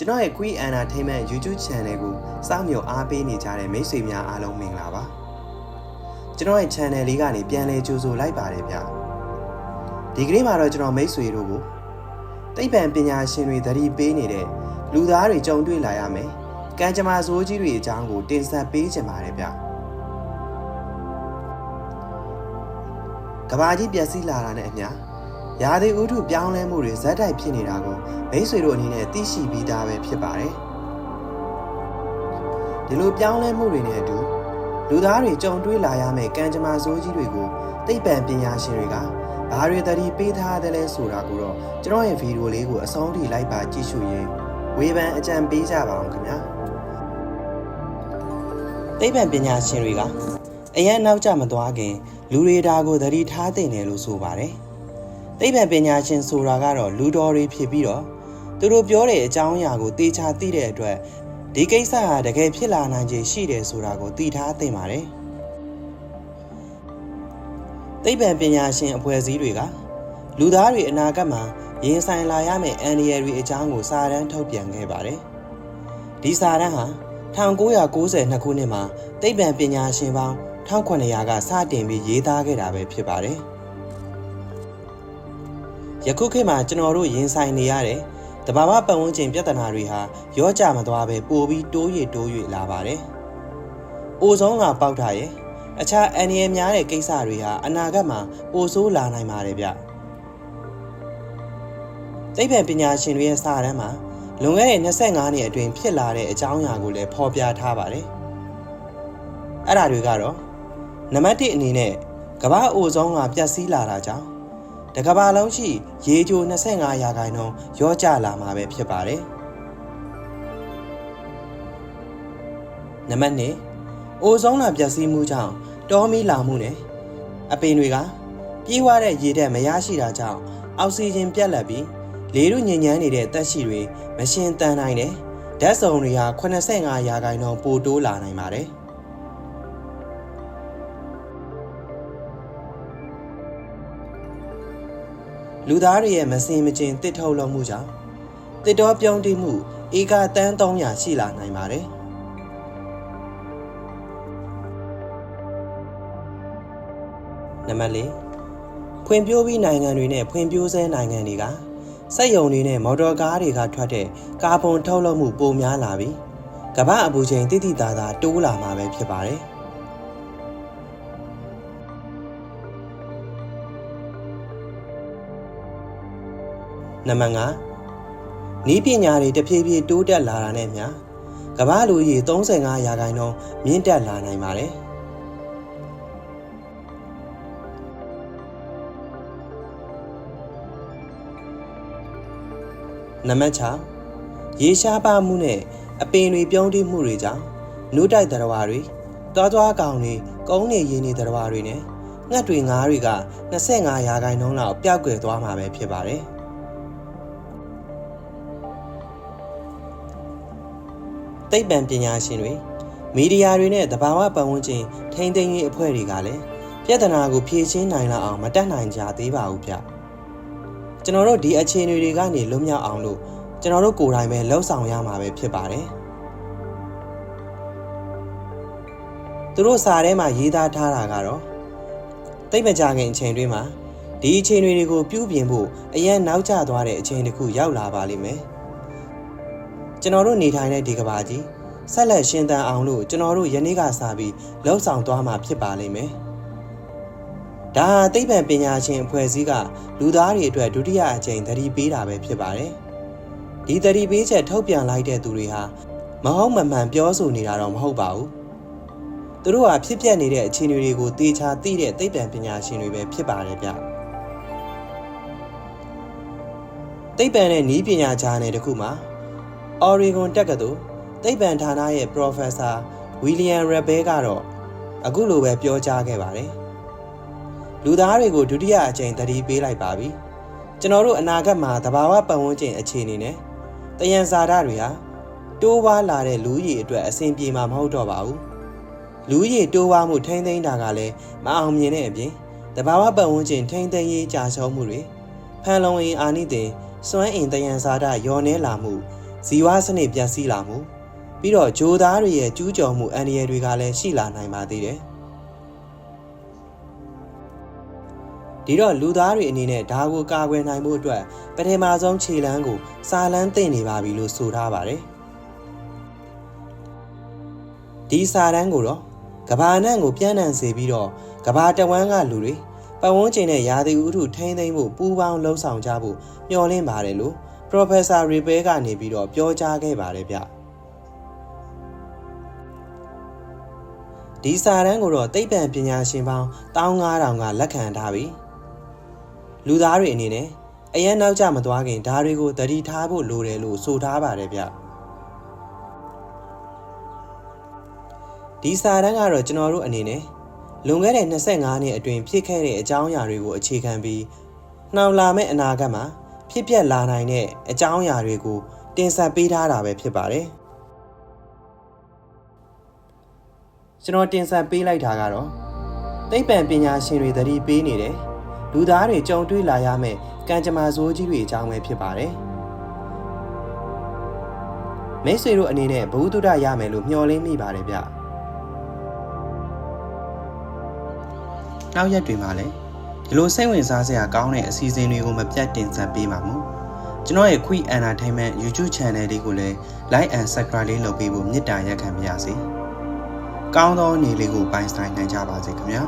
ကျွန်တော်ရဲ့ Queen Entertainment YouTube Channel ကိုစောင့်မျှော်အားပေးနေကြတဲ့မိတ်ဆွေများအားလုံးမင်္ဂလာပါကျွန်တော်ရဲ့ channel လေးကနေပြန်လည်ကြိုဆိုလိုက်ပါတယ်ဗျဒီကနေ့မှာတော့ကျွန်တော်မိတ်ဆွေတို့ကိုသိပ္ပံပညာရှင်တွေသတိပေးနေတဲ့လူသားတွေကြုံတွေ့လာရမယ်ကံကြမ္မာဆိုးကြီးတွေအကြောင်းကိုတင်ဆက်ပေးချင်ပါတယ်ဗျကဘာကြီးပြက်စီးလာတာနဲ့အမျှ ရာသီဥတုပြောင်းလဲမှုတွေဇက်တိုက်ဖြစ်နေတာကိုမိတ်ဆွေတို့အနေနဲ့သိရှိပြီးသားပဲဖြစ်ပါတယ်ဒီလိုပြောင်းလဲမှုတွေနဲ့အတူလူသားတွေကြုံတွေ့လာရမယ့်ကံကြမ္မာဆိုးကြီးတွေကိုသိပ္ပံပညာရှင်တွေကဘာတွေသတိပေးထားတယ်လဲဆိုတာကိုတော့ကျွန်တော်ရဲ့ဗီဒီယိုလေးကိုအဆုံးထိလိုက်ပါကြည့်ရှုရင်းဝေဖန်အကြံပေးကြပါအောင်ခင်ဗျာသိပ္ပံပညာရှင်တွေကအရင်နောက်ကျမသွားခင်လူတွေဒါကိုသတိထားသင့်တယ်လို့ဆိုပါတယ် သိပ္ပံပညာရှင်ဆိုတာကတော့လူတော်တွေဖြစ်ပြီးတော့သူတို့ပြောတဲ့အကြောင်းအရာကိုသေချာသိတဲ့အတွက်ဒီကိစ္စဟာတကယ်ဖြစ်လာနိုင်ခြေရှိတယ်ဆိုတာကိုသိထားသင့်ပါတယ်သိပ္ပံပညာရှင်အဖွဲ့အစည်းတွေကလူသားတွေအနာဂတ်မှာရင်ဆိုင်လာရမယ့်အန္တရာယ်တွေအကြောင်းကိုစာတမ်းထုတ်ပြန်ခဲ့ပါတယ်ဒီစာတမ်းဟာ1992ခုနှစ်မှာသိပ္ပံပညာရှင်ပေါင်း1900ကစတင်ပြီးရေးသားခဲ့တာပဲဖြစ်ပါတယ် ယခုခေတ်မှာကျွန်တော်တို့ရင်ဆိုင်နေရတဲ့တဘာဝပတ်ဝန်းကျင်ပြဿနာတွေဟာရောကြမသွားပဲပိုပြီးတိုးရတိုးရလာပါတယ်။အိုဆုံးကပေါက်ထားရဲ့အခြားအန္တရာယ်များတဲ့ကိစ္စတွေဟာအနာဂတ်မှာပိုဆိုးလာနိုင်ပါတယ်ဗျ။သိပ္ပံပညာရှင်တွေရဲ့စာတမ်းမှာလွန်ခဲ့တဲ့25နှစ်အတွင်းဖြစ်လာတဲ့အကြောင်းအရာကိုလည်းဖော်ပြထားပါတယ်။အဲ့ဒါတွေကတော့နံပါတ်1အနေနဲ့ကမ္ဘာအိုဆုံးကပျက်စီးလာတာကြောင့် တကဘာလုံးရှိရေချို25ရာခိုင်နှုန်းရောကျလာမှာပဲဖြစ်ပါတယ်။နံပါတ်2အိုဆုံးလာပျက်စီးမှုကြောင့်တောမီလာမှုနဲ့အပင်တွေကပြေးဝတဲ့ရေဓာတ်မရရှိတာကြောင့်အောက်ဆီဂျင်ပြတ်လတ်ပြီးလေတို့ညဉ့်ညမ်းနေတဲ့တက်ရှိတွေမရှင်တန်နိုင်တဲ့ဓာတ်စုံတွေဟာ85ရာခိုင်နှုန်းပိုတိုးလာနိုင်ပါတယ်။ လူသားတွေရဲ့မစင်မကျင်တစ်ထုတ်လုပ်မှုကြောင့်တစ်တော်ပြောင်းတည်မှုဧကတန်း300ရှိလာနိုင်ပါတယ်နံပါတ်၄ဖွံ့ဖြိုးပြီးနိုင်ငံတွေနဲ့ဖွံ့ဖြိုးဆဲနိုင်ငံတွေကစက်ယုံတွေနဲ့မော်တော်ကားတွေကထွက်တဲ့ကာဗွန်ထုတ်လုပ်မှုပိုများလာပြီးကမ္ဘာအပူချိန်တိတိသားသားတိုးလာမှာပဲဖြစ်ပါတယ် နံပါတ်5နီးပညာတွေတဖြည်းဖြည်းတိုးတက်လာတာနဲ့မျှကမ္ဘာလူကြီး35ရာခိုင်နှုန်းမြင့်တက်လာနိုင်ပါတယ်နံပါတ်6ရေရှားပါမှုနဲ့အပင်တွေပြုံးတိမှုတွေကြောင့်နုတိုက်သတ္တဝါတွေတွားတွားကောင်တွေကုန်းနေရင်းနေသတ္တဝါတွေနဲ့ငှက်တွေငါးတွေက25ရာခိုင်နှုန်းလောက်ပျောက်ကွယ်သွားမှာပဲဖြစ်ပါတယ်။ သိပ္ပံပညာရှင်တွေမီဒီယာတွေနဲ့သဘာဝပတ်ဝန်းကျင်ထိန်းသိမ်းရေးအဖွဲ့တွေကလည်းပြဿနာကိုဖြေရှင်းနိုင်လောက်အောင်မတက်နိုင်ကြသေးပါဘူးဗျကျွန်တော်တို့ဒီအခြေအနေတွေကနေလွတ်မြောက်အောင်လို့ကျွန်တော်တို့ကိုယ်တိုင်ပဲလှုပ်ဆောင်ရမှာပဲဖြစ်ပါတယ်သူတို့စာထဲမှာရေးသားထားတာကတော့သိပ္ပံကြခင်အချိန်တွေမှာဒီအချိန်တွေကိုပြုပြင်ဖို့အရင်နောက်ကျသွားတဲ့အချိန်တစ်ခုရောက်လာပါလိမ့်မယ် ကျွန်တော်တို့နေထိုင်တဲ့ဒီကဘာကြီးဆက်လက်ရှင်သန်အောင်လို့ကျွန်တော်တို့ယနေ့ကစပြီးလှုပ်ဆောင်သွားမှာဖြစ်ပါလိမ့်မယ်။ဒါဟာသိပ္ပံပညာရှင်အဖွဲ့အစည်းကလူသားတွေအတွက်ဒုတိယအကြိမ်သတိပေးတာပဲဖြစ်ပါတယ်။ဒီသတိပေးချက်ထုတ်ပြန်လိုက်တဲ့သူတွေဟာမဟုတ်မမှန်ပြောဆိုနေတာတော့မဟုတ်ပါဘူး။သူတို့ဟာဖြစ်ပျက်နေတဲ့အခြေအနေတွေကိုသေချာသိတဲ့သိပ္ပံပညာရှင်တွေပဲဖြစ်ပါတယ်ဗျ။သိပ္ပံနဲ့နည်းပညာကြားနယ်တစ်ခုမှာ Oregon တက္ကသိုလ်သိပ္ပံဌာနရဲ့ Professor William Rebel ကတော့အခုလိုပဲပြောကြားခဲ့ပါတယ်။လူသားတွေကိုဒုတိယအကြိမ်သတိပေးလိုက်ပါပြီ။ကျွန်တော်တို့အနာဂတ်မှာသဘာဝပတ်ဝန်းကျင်အခြေအနေနဲ့တယံဇာတတွေဟာတိုးဝါလာတဲ့လူကြီးအတွက်အဆင်ပြေမှာမဟုတ်တော့ပါဘူး။လူကြီးတိုးဝါမှုထိမ့်သိမ်းတာကလည်းမအောင်မြင်တဲ့အပြင်တဘာဝပတ်ဝန်းကျင်ထိမ့်သိမ်းရေးကြာရှုံးမှုတွေဖန်လုံအင်အာနိသင်စွမ်းအင်တယံဇာတရောနေလာမှု ဇီဝစနစ်ပြတ်စီးလာမှုပြီးတော့ဂျိုသားတွေရဲ့ကျူးကျော်မှုအန္တရာယ်တွေကလည်းရှိလာနိုင်ပါသေးတယ်ဒီတော့လူသားတွေအနေနဲ့ဒါကိုကာကွယ်နိုင်မှုအတွက်ပထမဆုံးခြေလမ်းကိုစာလန်းသိမ့်နေပါပြီလို့ဆိုထားပါတယ်ဒီစာတန်းကိုတော့ကဘာနန့်ကိုပြန့်နှံ့စေပြီးတော့ကဘာတဝန်းကလူတွေပတ်ဝန်းကျင်နဲ့ယာတိဥထုထိမ့်သိမ့်ဖို့ပူးပေါင်းလှုံ့ဆော်ကြဖို့မျှော်လင့်ပါတယ်လို့ Professor Repair ကနေပြီးတော့ပြောကြားခဲ့ပါတယ်ဗျဒီစာတန်းကိုတော့သိပ္ပံပညာရှင်ပေါင်း15000ကလက်ခံထားပြီလူသားတွေအနေနဲ့အရင်နောက်ကျမသွားခင်ဒါတွေကိုတတိထားဖို့လိုတယ်လို့ဆိုထားပါတယ်ဗျဒီစာတန်းကတော့ကျွန်တော်တို့အနေနဲ့လွန်ခဲ့တဲ့25နှစ်အတွင်းဖြစ်ခဲ့တဲ့အကြောင်းအရာတွေကိုအခြေခံပြီးနှောင်လာမယ့်အနာဂတ်မှာ ဖြစ်ပျက်လာနိုင်တဲ့အကြောင်းအရာတွေကိုတင်ဆက်ပေးထားတာပဲဖြစ်ပါတယ်ကျွန်တော်တင်ဆက်ပေးလိုက်တာကတော့သိပ္ပံပညာရှင်တွေသတိပေးနေတယ်လူသားတွေကြုံတွေ့လာရမယ့်ကံကြမ္မာဆိုးကြီးတွေအကြောင်းပဲဖြစ်ပါတယ်မိတ်ဆွေတို့အနေနဲ့ဘုသူဒ္ဓရမယ်လို့မျှော်လင့်မိပါတယ်ဗျနောက်ရက်တွေမှာလည်း ဒီလိုစိတ်ဝင်စားစရာကောင်းတဲ့အစီအစဉ်တွေကိုမပြတ်တင်ဆက်ပေးပါမို့ကျွန်တော်ရဲ့ Quick Entertainment YouTube Channel လေးကိုလည်း Like and Subscribe လေးလုပ်ပေးဖို့မေတ္တာရက်ခံပါရစေကောင်းသောနေ့လေးကိုပိုင်ဆိုင်နိုင်ကြပါစေခင်ဗျာ